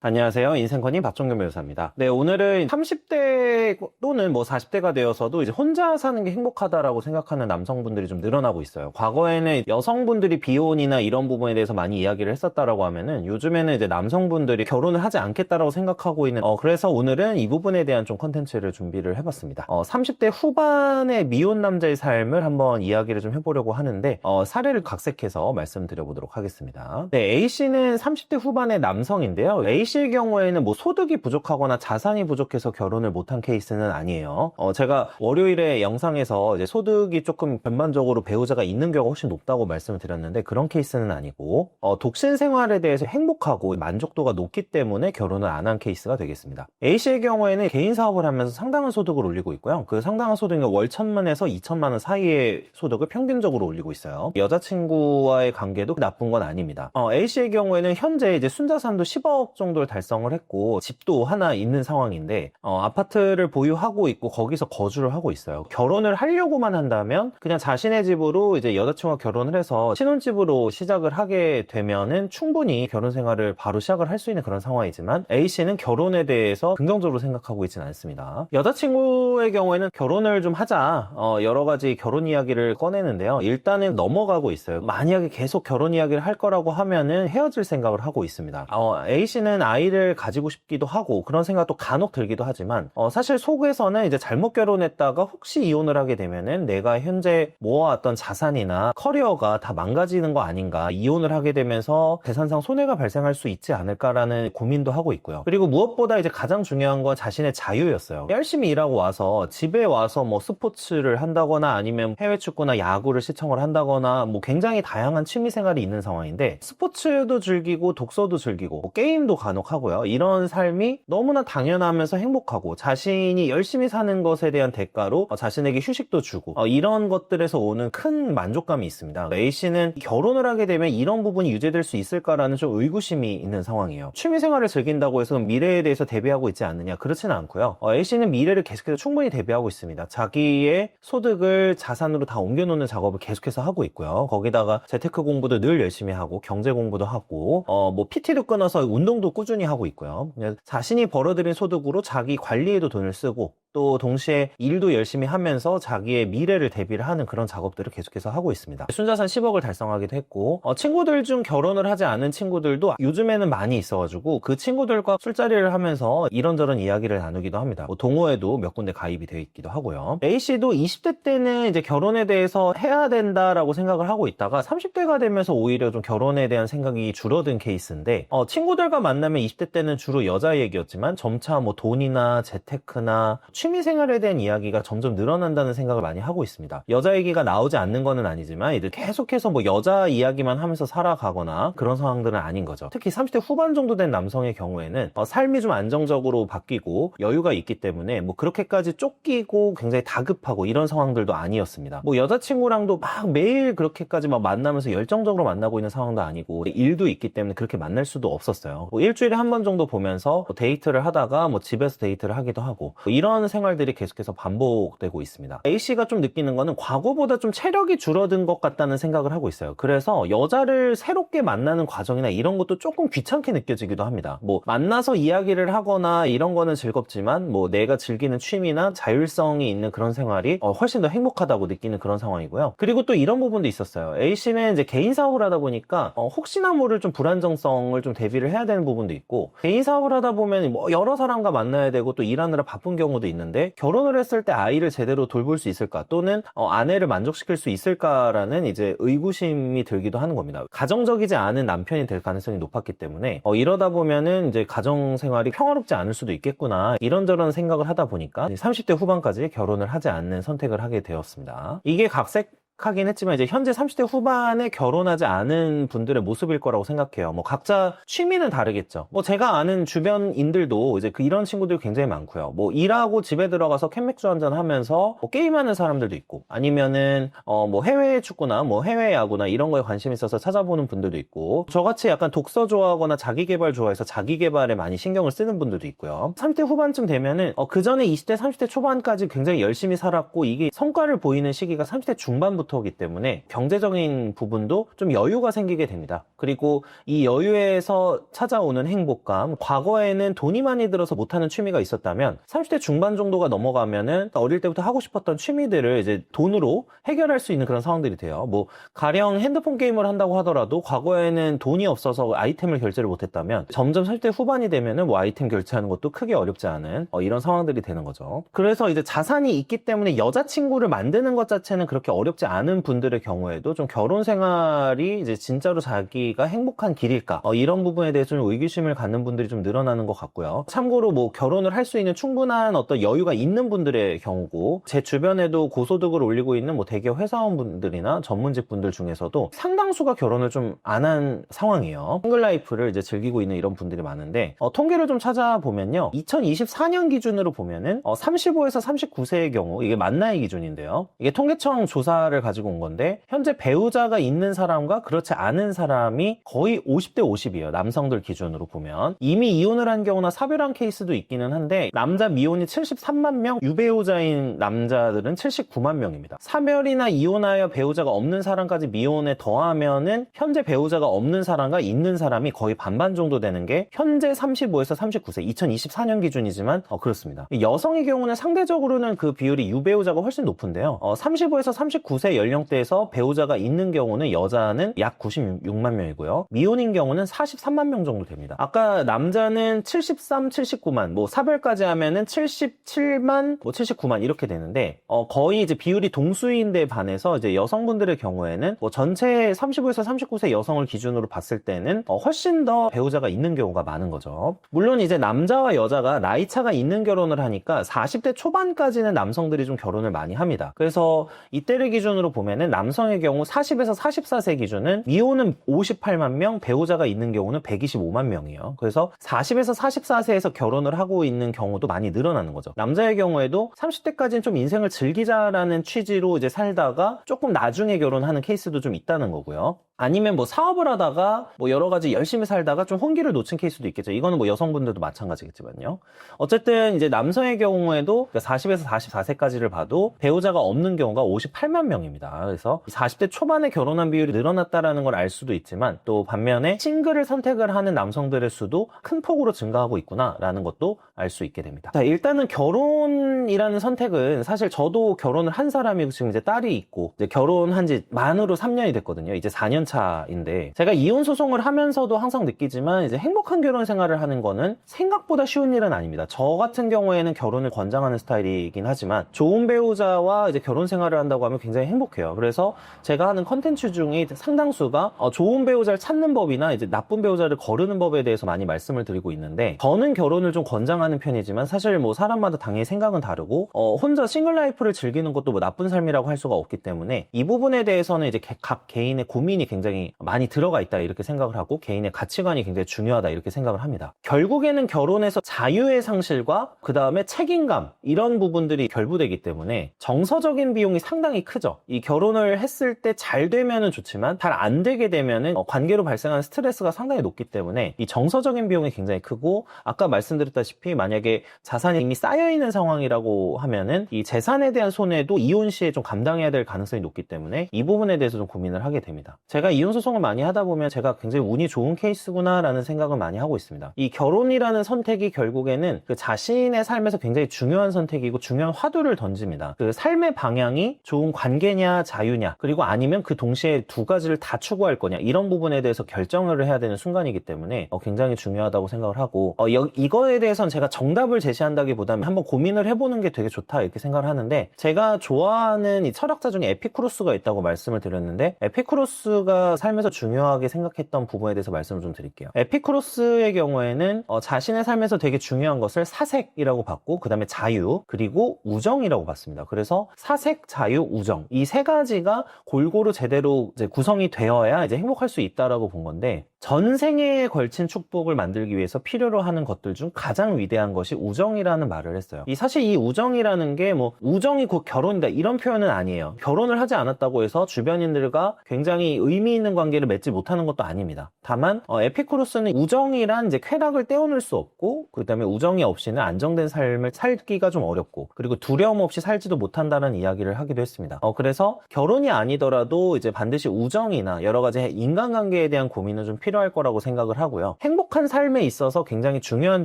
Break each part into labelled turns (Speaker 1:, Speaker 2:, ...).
Speaker 1: 안녕하세요. 인생커님 박종균 변호사입니다. 네, 오늘은 30대 또는 뭐 40대가 되어서도 이제 혼자 사는 게 행복하다라고 생각하는 남성분들이 좀 늘어나고 있어요. 과거에는 여성분들이 비혼이나 이런 부분에 대해서 많이 이야기를 했었다라고 하면은 요즘에는 이제 남성분들이 결혼을 하지 않겠다라고 생각하고 있는 어, 그래서 오늘은 이 부분에 대한 좀 컨텐츠를 준비를 해 봤습니다. 어, 30대 후반의 미혼 남자의 삶을 한번 이야기를 좀 해보려고 하는데 어, 사례를 각색해서 말씀드려 보도록 하겠습니다. 네, A씨는 30대 후반의 남성인데요. A 씨의 경우에는 뭐 소득이 부족하거나 자산이 부족해서 결혼을 못한 케이스는 아니에요. 어, 제가 월요일에 영상에서 이제 소득이 조금 전반적으로 배우자가 있는 경우가 훨씬 높다고 말씀을 드렸는데 그런 케이스는 아니고 어, 독신 생활에 대해서 행복하고 만족도가 높기 때문에 결혼을 안 한 케이스가 되겠습니다. A씨의 경우에는 개인 사업을 하면서 상당한 소득을 올리고 있고요. 그 상당한 소득은 월 천만에서 2천만 원 사이의 소득을 평균적으로 올리고 있어요. 여자친구와의 관계도 나쁜 건 아닙니다. 어, A씨의 경우에는 현재 이제 순자산도 10억 정도 를 달성을 했고 집도 하나 있는 상황인데 어, 아파트를 보유하고 있고 거기서 거주를 하고 있어요. 결혼을 하려고만 한다면 그냥 자신의 집으로 이제 여자친구와 결혼을 해서 신혼집으로 시작을 하게 되면은 충분히 결혼 생활을 바로 시작을 할 수 있는 그런 상황이지만 A 씨는 결혼에 대해서 긍정적으로 생각하고 있지는 않습니다. 여자친구의 경우에는 결혼을 좀 하자 어, 여러 가지 결혼 이야기를 꺼내는데요. 일단은 넘어가고 있어요. 만약에 계속 결혼 이야기를 할 거라고 하면은 헤어질 생각을 하고 있습니다. 어, A 씨는 아이를 가지고 싶기도 하고 그런 생각도 간혹 들기도 하지만 어, 사실 속에서는 이제 잘못 결혼했다가 혹시 이혼을 하게 되면은 내가 현재 모아왔던 자산이나 커리어가 다 망가지는 거 아닌가 이혼을 하게 되면서 재산상 손해가 발생할 수 있지 않을까라는 고민도 하고 있고요. 그리고 무엇보다 이제 가장 중요한 건 자신의 자유였어요. 열심히 일하고 와서 집에 와서 뭐 스포츠를 한다거나 아니면 해외 축구나 야구를 시청을 한다거나 뭐 굉장히 다양한 취미 생활이 있는 상황인데 스포츠도 즐기고 독서도 즐기고 뭐 게임도 간혹 하고요. 이런 삶이 너무나 당연하면서 행복하고 자신이 열심히 사는 것에 대한 대가로 어, 자신에게 휴식도 주고 어, 이런 것들에서 오는 큰 만족감이 있습니다. A 씨는 결혼을 하게 되면 이런 부분이 유지될 수 있을까라는 좀 의구심이 있는 상황이에요. 취미 생활을 즐긴다고 해서 미래에 대해서 대비하고 있지 않느냐 그렇지는 않고요. 어, A 씨는 미래를 계속해서 충분히 대비하고 있습니다. 자기의 소득을 자산으로 다 옮겨놓는 작업을 계속해서 하고 있고요. 거기다가 재테크 공부도 늘 열심히 하고 경제 공부도 하고 어, 뭐 PT도 끊어서 운동도 꾸준히 하고 있고요. 자신이 벌어들인 소득으로 자기 관리에도 돈을 쓰고 또 동시에 일도 열심히 하면서 자기의 미래를 대비를 하는 그런 작업들을 계속해서 하고 있습니다. 순자산 10억을 달성하기도 했고 어, 친구들 중 결혼을 하지 않은 친구들도 요즘에는 많이 있어가지고 그 친구들과 술자리를 하면서 이런저런 이야기를 나누기도 합니다. 뭐 동호회도 몇 군데 가입이 되어 있기도 하고요. A 씨도 20대 때는 이제 결혼에 대해서 해야 된다라고 생각을 하고 있다가 30대가 되면서 오히려 좀 결혼에 대한 생각이 줄어든 케이스인데 어, 친구들과 만나면 20대 때는 주로 여자 얘기였지만 점차 뭐 돈이나 재테크나 취미 생활에 대한 이야기가 점점 늘어난다는 생각을 많이 하고 있습니다. 여자 얘기가 나오지 않는 거는 아니지만 이들 계속해서 뭐 여자 이야기만 하면서 살아가거나 그런 상황들은 아닌 거죠. 특히 30대 후반 정도 된 남성의 경우에는 어, 삶이 좀 안정적으로 바뀌고 여유가 있기 때문에 뭐 그렇게까지 쫓기고 굉장히 다급하고 이런 상황들도 아니었습니다. 뭐 여자친구랑도 막 매일 그렇게까지 막 만나면서 열정적으로 만나고 있는 상황도 아니고 일도 있기 때문에 그렇게 만날 수도 없었어요. 뭐 일주일에 한 번 정도 보면서 뭐 데이트를 하다가 뭐 집에서 데이트를 하기도 하고 뭐 이런 생활들이 계속해서 반복되고 있습니다. A 씨가 좀 느끼는 거는 과거보다 좀 체력이 줄어든 것 같다는 생각을 하고 있어요. 그래서 여자를 새롭게 만나는 과정이나 이런 것도 조금 귀찮게 느껴지기도 합니다. 뭐 만나서 이야기를 하거나 이런 거는 즐겁지만 뭐 내가 즐기는 취미나 자율성이 있는 그런 생활이 어, 훨씬 더 행복하다고 느끼는 그런 상황이고요. 그리고 또 이런 부분도 있었어요. A 씨는 이제 개인 사업을 하다 보니까 어, 혹시나 모를 좀 불안정성을 좀 대비를 해야 되는 부분도 있고 개인 사업을 하다 보면 뭐 여러 사람과 만나야 되고 또 일하느라 바쁜 경우도 있는데 결혼을 했을 때 아이를 제대로 돌볼 수 있을까 또는 어, 아내를 만족시킬 수 있을까라는 이제 의구심이 들기도 하는 겁니다. 가정적이지 않은 남편이 될 가능성이 높았기 때문에 어, 이러다 보면은 이제 가정 생활이 평화롭지 않을 수도 있겠구나 이런저런 생각을 하다 보니까 30대 후반까지 결혼을 하지 않는 선택을 하게 되었습니다. 이게 각색 하긴 했지만 이제 현재 30대 후반에 결혼하지 않은 분들의 모습일 거라고 생각해요. 뭐 각자 취미는 다르겠죠. 뭐 제가 아는 주변인들도 이제 그 이런 친구들 굉장히 많고요. 뭐 일하고 집에 들어가서 캔맥주 한잔 하면서 뭐 게임하는 사람들도 있고 아니면은 어 뭐 해외 축구나 뭐 해외 야구나 이런 거에 관심 있어서 찾아보는 분들도 있고 저같이 약간 독서 좋아하거나 자기 개발 좋아해서 자기 개발에 많이 신경을 쓰는 분들도 있고요. 30대 후반쯤 되면은 어, 그 전에 20대 30대 초반까지 굉장히 열심히 살았고 이게 성과를 보이는 시기가 30대 중반부터 모터이기 때문에 경제적인 부분도 좀 여유가 생기게 됩니다. 그리고 이 여유에서 찾아오는 행복감, 과거에는 돈이 많이 들어서 못하는 취미가 있었다면 30대 중반 정도가 넘어가면은 어릴 때부터 하고 싶었던 취미들을 이제 돈으로 해결할 수 있는 그런 상황들이 돼요. 뭐 가령 핸드폰 게임을 한다고 하더라도 과거에는 돈이 없어서 아이템을 결제를 못했다면 점점 30대 후반이 되면은 뭐 아이템 결제하는 것도 크게 어렵지 않은 어, 이런 상황들이 되는 거죠. 그래서 이제 자산이 있기 때문에 여자친구를 만드는 것 자체는 그렇게 어렵지 않은 분들의 경우에도 좀 결혼 생활이 이제 진짜로 자기가 행복한 길일까 어, 이런 부분에 대해서 좀 의구심을 갖는 분들이 좀 늘어나는 것 같고요. 참고로 뭐 결혼을 할 수 있는 충분한 어떤 여유가 있는 분들의 경우고 제 주변에도 고소득을 올리고 있는 뭐 대기업 회사원분들이나 전문직 분들 중에서도 상당수가 결혼을 좀 안 한 상황이에요. 싱글 라이프를 이제 즐기고 있는 이런 분들이 많은데 어, 통계를 좀 찾아보면요. 2024년 기준으로 보면은 어, 35에서 39세의 경우 이게 만 나이 기준인데요. 이게 통계청 조사를 가지고 온 건데 현재 배우자가 있는 사람과 그렇지 않은 사람이 거의 50대 50이에요. 남성들 기준으로 보면 이미 이혼을 한 경우나 사별한 케이스도 있기는 한데 남자 미혼이 73만 명, 유배우자인 남자들은 79만 명입니다. 사별이나 이혼하여 배우자가 없는 사람까지 미혼에 더하면은 현재 배우자가 없는 사람과 있는 사람이 거의 반반 정도 되는 게 현재 35에서 39세, 2024년 기준이지만 어, 그렇습니다. 여성의 경우는 상대적으로는 그 비율이 유배우자가 훨씬 높은데요. 어, 35에서 39세 연령대에서 배우자가 있는 경우는 여자는 약 96만 명이고요. 미혼인 경우는 43만 명 정도 됩니다. 아까 남자는 73, 79만, 뭐 사별까지 하면은 77만, 뭐 79만 이렇게 되는데 어, 거의 이제 비율이 동수인데 반해서 이제 여성분들의 경우에는 뭐 전체 35에서 39세 여성을 기준으로 봤을 때는 어, 훨씬 더 배우자가 있는 경우가 많은 거죠. 물론 이제 남자와 여자가 나이 차가 있는 결혼을 하니까 40대 초반까지는 남성들이 좀 결혼을 많이 합니다. 그래서 이때를 기준으로 보면은 남성의 경우 40에서 44세 기준은 미혼은 58만 명, 배우자가 있는 경우는 125만 명이에요. 그래서 40에서 44세에서 결혼을 하고 있는 경우도 많이 늘어나는 거죠. 남자의 경우에도 30대까지는 좀 인생을 즐기자라는 취지로 이제 살다가 조금 나중에 결혼하는 케이스도 좀 있다는 거고요. 아니면 뭐 사업을 하다가 뭐 여러 가지 열심히 살다가 좀 혼기를 놓친 케이스도 있겠죠. 이거는 뭐 여성분들도 마찬가지겠지만요. 어쨌든 이제 남성의 경우에도 40에서 44세까지를 봐도 배우자가 없는 경우가 58만 명입니다. 그래서 40대 초반에 결혼한 비율이 늘어났다라는 걸 알 수도 있지만 또 반면에 싱글을 선택을 하는 남성들의 수도 큰 폭으로 증가하고 있구나라는 것도 알 수 있게 됩니다. 자, 일단은 결혼이라는 선택은 사실 저도 결혼을 한 사람이고 지금 이제 딸이 있고 이제 결혼한 지 만으로 3년이 됐거든요. 이제 4년 차인데 제가 이혼 소송을 하면서도 항상 느끼지만 이제 행복한 결혼 생활을 하는 거는 생각보다 쉬운 일은 아닙니다. 저 같은 경우에는 결혼을 권장하는 스타일이긴 하지만 좋은 배우자와 이제 결혼 생활을 한다고 하면 굉장히 행복해요. 그래서 제가 하는 컨텐츠 중에 상당수가 어, 좋은 배우자를 찾는 법이나 이제 나쁜 배우자를 거르는 법에 대해서 많이 말씀을 드리고 있는데 저는 결혼을 좀 권장하는 편이지만 사실 뭐 사람마다 당연히 생각은 다르고 어, 혼자 싱글 라이프를 즐기는 것도 뭐 나쁜 삶이라고 할 수가 없기 때문에 이 부분에 대해서는 이제 개- 각 개인의 고민이 굉장히 많이 들어가 있다 이렇게 생각을 하고 개인의 가치관이 굉장히 중요하다 이렇게 생각을 합니다. 결국에는 결혼에서 자유의 상실과 그 다음에 책임감 이런 부분들이 결부되기 때문에 정서적인 비용이 상당히 크죠. 이 결혼을 했을 때 잘 되면은 좋지만 잘 안 되게 되면은 어, 관계로 발생하는 스트레스가 상당히 높기 때문에 이 정서적인 비용이 굉장히 크고 아까 말씀드렸다시피 만약에 자산이 이미 쌓여 있는 상황이라고 하면은 이 재산에 대한 손해도 이혼 시에 좀 감당해야 될 가능성이 높기 때문에 이 부분에 대해서 좀 고민을 하게 됩니다. 제가 이혼 소송을 많이 하다 보면 제가 굉장히 운이 좋은 케이스구나라는 생각을 많이 하고 있습니다. 이 결혼이라는 선택이 결국에는 그 자신의 삶에서 굉장히 중요한 선택이고 중요한 화두를 던집니다. 그 삶의 방향이 좋은 관계냐 자유냐 그리고 아니면 그 동시에 두 가지를 다 추구할 거냐 이런 부분에 대해서 결정을 해야 되는 순간이기 때문에 어, 굉장히 중요하다고 생각을 하고 어, 여- 이거에 대해서는 제가 정답을 제시한다기보다는 한번 고민을 해보는 게 되게 좋다 이렇게 생각을 하는데 제가 좋아하는 이 철학자 중에 에피쿠로스가 있다고 말씀을 드렸는데 에피쿠로스가 삶에서 중요하게 생각했던 부분에 대해서 말씀을 좀 드릴게요. 에피쿠로스의 경우에는 어, 자신의 삶에서 되게 중요한 것을 사색이라고 봤고 그 다음에 자유 그리고 우정이라고 봤습니다. 그래서 사색, 자유, 우정 이 세 가지가 골고루 제대로 구성이 되어야 이제 행복할 수 있다라고 본 건데 전생에 걸친 축복을 만들기 위해서 필요로 하는 것들 중 가장 위대한 것이 우정이라는 말을 했어요. 이 사실 이 우정이라는 게 뭐 우정이 곧 결혼이다 이런 표현은 아니에요. 결혼을 하지 않았다고 해서 주변인들과 굉장히 의미 의미 있는 관계를 맺지 못하는 것도 아닙니다. 다만 어, 에피쿠로스는 우정이란 이제 쾌락을 떼어놓을 수 없고 그다음에 우정이 없이는 안정된 삶을 살기가 좀 어렵고 그리고 두려움 없이 살지도 못한다는 이야기를 하기도 했습니다. 어, 그래서 결혼이 아니더라도 이제 반드시 우정이나 여러 가지 인간관계에 대한 고민은 좀 필요할 거라고 생각을 하고요. 행복한 삶에 있어서 굉장히 중요한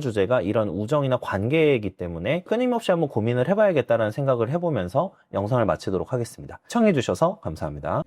Speaker 1: 주제가 이런 우정이나 관계이기 때문에 끊임없이 한번 고민을 해봐야겠다라는 생각을 해보면서 영상을 마치도록 하겠습니다. 시청해주셔서 감사합니다.